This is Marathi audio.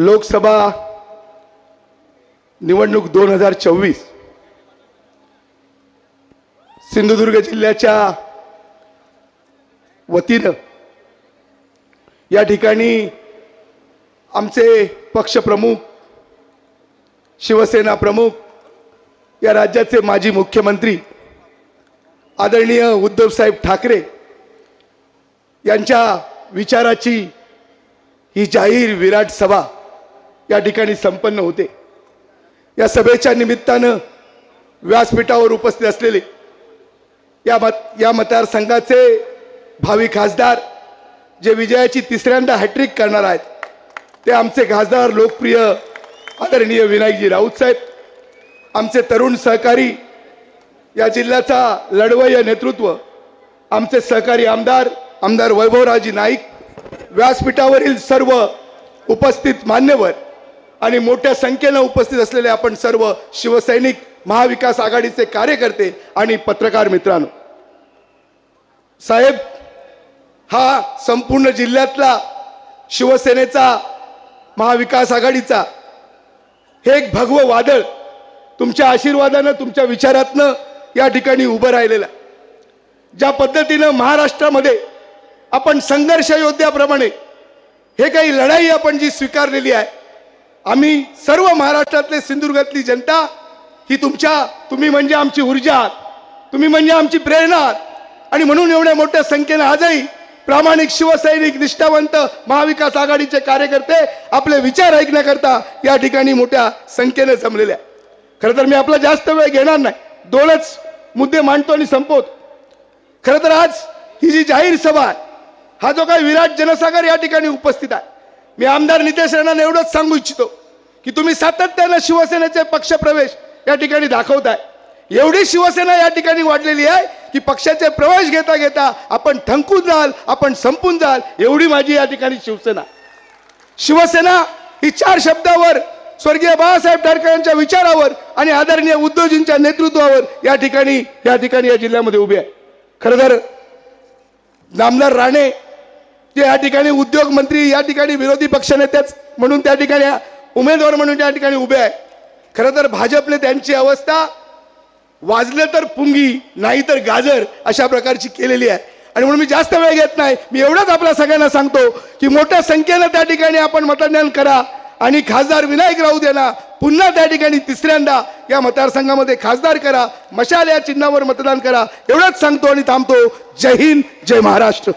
लोकसभा निवडणूक दोन हजार चोवीस. सिंधुदुर्ग जिल्ह्याच्या वतीनं या ठिकाणी आमचे पक्षप्रमुख शिवसेना प्रमुख या राज्याचे माजी मुख्यमंत्री आदरणीय उद्धवसाहेब ठाकरे यांच्या विचाराची ही जाहीर विराट सभा या ठिकाणी संपन्न होते. या सभेच्या निमित्तानं व्यासपीठावर उपस्थित असलेले या मत या मतदारसंघाचे भावी खासदार जे विजयाची तिसऱ्यांदा हॅट्रिक करणार आहेत ते आमचे खासदार लोकप्रिय आदरणीय विनायकजी राऊत साहेब आमचे तरुण सहकारी या जिल्ह्याचा लढवय्य नेतृत्व आमचे सहकारी आमदार आमदार वैभवराजी नाईक व्यासपीठावरील सर्व उपस्थित मान्यवर आणि मोठ्या संख्येनं उपस्थित असलेले आपण सर्व शिवसैनिक महाविकास आघाडीचे कार्यकर्ते आणि पत्रकार मित्रांनो. साहेब हा संपूर्ण जिल्ह्यातला शिवसेनेचा महाविकास आघाडीचा हे एक भगवं वादळ तुमच्या आशीर्वादानं तुमच्या विचारातनं या ठिकाणी उभं राहिलेलं ज्या पद्धतीनं महाराष्ट्रामध्ये आपण संघर्ष योद्ध्याप्रमाणे हे काही लढाई आपण जी स्वीकारलेली आहे आम्ही सर्व महाराष्ट्रातले सिंधुदुर्गातली जनता ही तुमच्या तुम्ही म्हणजे आमची ऊर्जा तुम्ही म्हणजे आमची प्रेरणा. आणि म्हणून एवढ्या मोठ्या संख्येनं आजही प्रामाणिक शिवसैनिक निष्ठावंत महाविकास आघाडीचे कार्यकर्ते आपले विचार ऐकण्याकरता या ठिकाणी मोठ्या संख्येने जमलेले आहे खरं तर मी आपला जास्त वेळ घेणार नाही. दोनच मुद्दे मांडतो आणि संपवतो. खरं तर आज ही जी जाहीर सभा आहे हा जो काही विराट जनसागर या ठिकाणी उपस्थित आहे मी आमदार नितेश राणांना एवढंच सांगू इच्छितो की तुम्ही सातत्यानं शिवसेनेचे पक्षप्रवेश या ठिकाणी दाखवताय. एवढी शिवसेना या ठिकाणी वाढलेली आहे की पक्षाचे प्रवेश घेता घेता आपण थंकून जाल आपण संपून जाल एवढी माझी या ठिकाणी शिवसेना. शिवसेना ही चार शब्दावर स्वर्गीय बाळासाहेब ठाकरे यांच्या विचारावर आणि आदरणीय उद्धवजींच्या नेतृत्वावर या ठिकाणी या ठिकाणी या जिल्ह्यामध्ये उभी आहे. खरं तर नामदार राणे ते या ठिकाणी उद्योग मंत्री या ठिकाणी विरोधी पक्षनेतेच म्हणून त्या ठिकाणी उमेदवार म्हणून त्या ठिकाणी उभे आहे. खरं तर भाजपने त्यांची अवस्था वाजलं तर पुंगी नाही तर गाजर अशा प्रकारची केलेली आहे. आणि म्हणून मी जास्त वेळ घेत नाही. मी एवढंच आपल्या सगळ्यांना सांगतो की मोठ्या संख्येनं त्या ठिकाणी आपण मतदान करा आणि खासदार विनायक राऊत यांना पुन्हा त्या ठिकाणी तिसऱ्यांदा या मतदारसंघामध्ये खासदार करा मशाल या चिन्हावर मतदान करा. एवढंच सांगतो आणि थांबतो. जय हिंद जय महाराष्ट्र.